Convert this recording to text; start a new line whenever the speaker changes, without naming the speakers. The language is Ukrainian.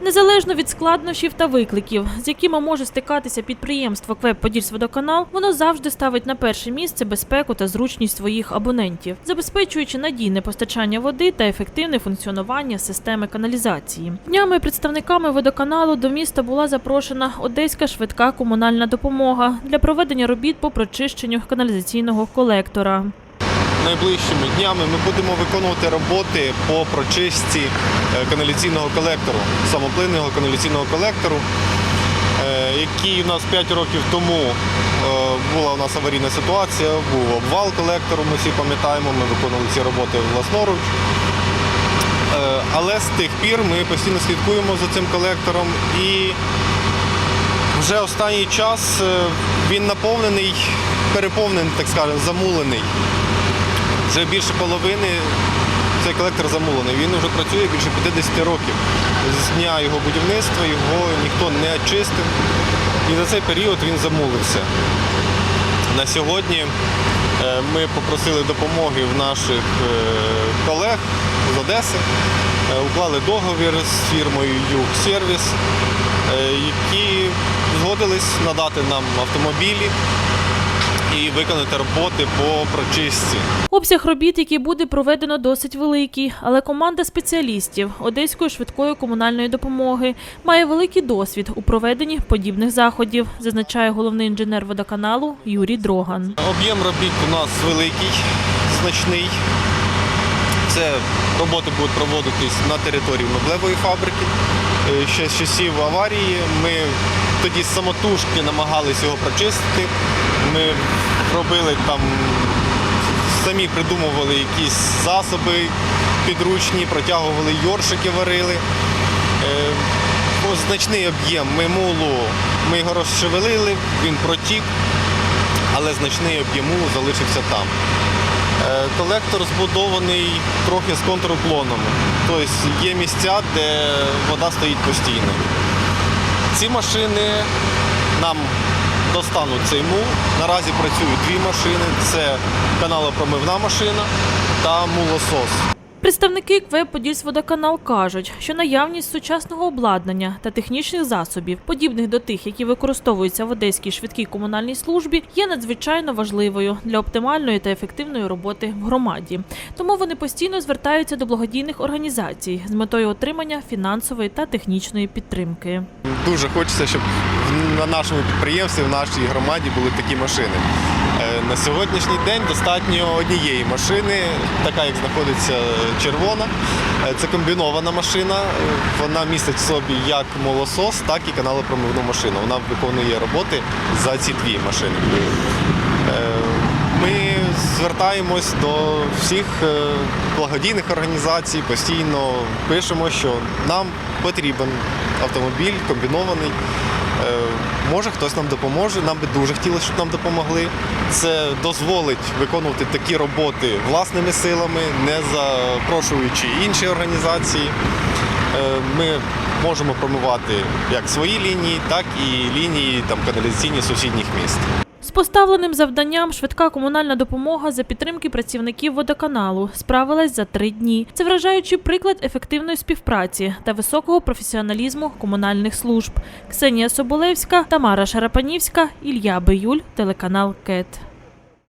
Незалежно від складнощів та викликів, з якими може стикатися підприємство КВЕП «Подільсводоканал», воно завжди ставить на перше місце безпеку та зручність своїх абонентів, забезпечуючи надійне постачання води та ефективне функціонування системи каналізації. Днями представниками водоканалу до міста була запрошена Одеська швидка комунальна допомога для проведення робіт по прочищенню каналізаційного колектора.
Найближчими днями ми будемо виконувати роботи по прочистці е, каналіційного колектору, самоплинного каналіційного колектору, е, який у нас 5 років тому е, була у нас аварійна ситуація, був обвал колектору, ми всі пам'ятаємо, ми виконували ці роботи власноруч. Але з тих пір ми постійно слідкуємо за цим колектором і вже останній час він наповнений, переповнений, так скажемо, замулений. Вже більше половини цей колектор замулений. Він вже працює більше 50 років. З дня його будівництва його ніхто не очистив. І за цей період він замулився. На сьогодні е, ми попросили допомоги в наших е, колег з Одеси, Е, уклали договір з фірмою Юг Сервіс, е, які згодились надати нам автомобілі і виконати роботи по прочистці.
Обсяг робіт, який буде проведено, досить великий, але команда спеціалістів Одеської швидкої комунальної допомоги має великий досвід у проведенні подібних заходів, зазначає головний інженер водоканалу Юрій Дроган.
Об'єм робіт у нас великий, значний. Це роботи будуть проводитись на території меблевої фабрики. Е, Ще з часів аварії ми тоді самотужки намагалися його прочистити. Ми робили там, самі придумували якісь засоби підручні, протягували йоршики, варили. Е, Значний об'єм ми мулу, ми його розшевелили, він протік, але значний об'єм мулу залишився там. Е, Колектор збудований трохи з контруклонами. Тобто є місця, де вода стоїть постійно. Ці машини нам достануть цей мул. Наразі працюють дві машини: це каналопромивна машина та мулосос.
Представники КВЕП «Подільсводоканал» кажуть, що наявність сучасного обладнання та технічних засобів, подібних до тих, які використовуються в Одеській швидкій комунальній службі, є надзвичайно важливою для оптимальної та ефективної роботи в громаді. Тому вони постійно звертаються до благодійних організацій з метою отримання фінансової та технічної підтримки.
Дуже хочеться, щоб на нашому підприємстві, в нашій громаді були такі машини. На сьогоднішній день достатньо однієї машини, така як знаходиться червона. Е, Це комбінована машина. Вона містить в собі як молосос, так і каналопромивну машину. Вона виконує роботи за ці дві машини. Е, Ми звертаємось до всіх е, благодійних організацій, постійно пишемо, що нам потрібен автомобіль комбінований. Е, Може хтось нам допоможе, нам би дуже хотілося, щоб нам допомогли. Це дозволить виконувати такі роботи власними силами, не запрошуючи інші організації. Е, Ми можемо промивати як свої лінії, так і лінії там, каналізаційні сусідніх міст.
Поставленим завданням швидка комунальна допомога за підтримки працівників водоканалу справилась за три дні. Це вражаючий приклад ефективної співпраці та високого професіоналізму комунальних служб. Ксенія Соболевська, Тамара Шарапанівська, Ілля Биюль, телеканал КЕТ.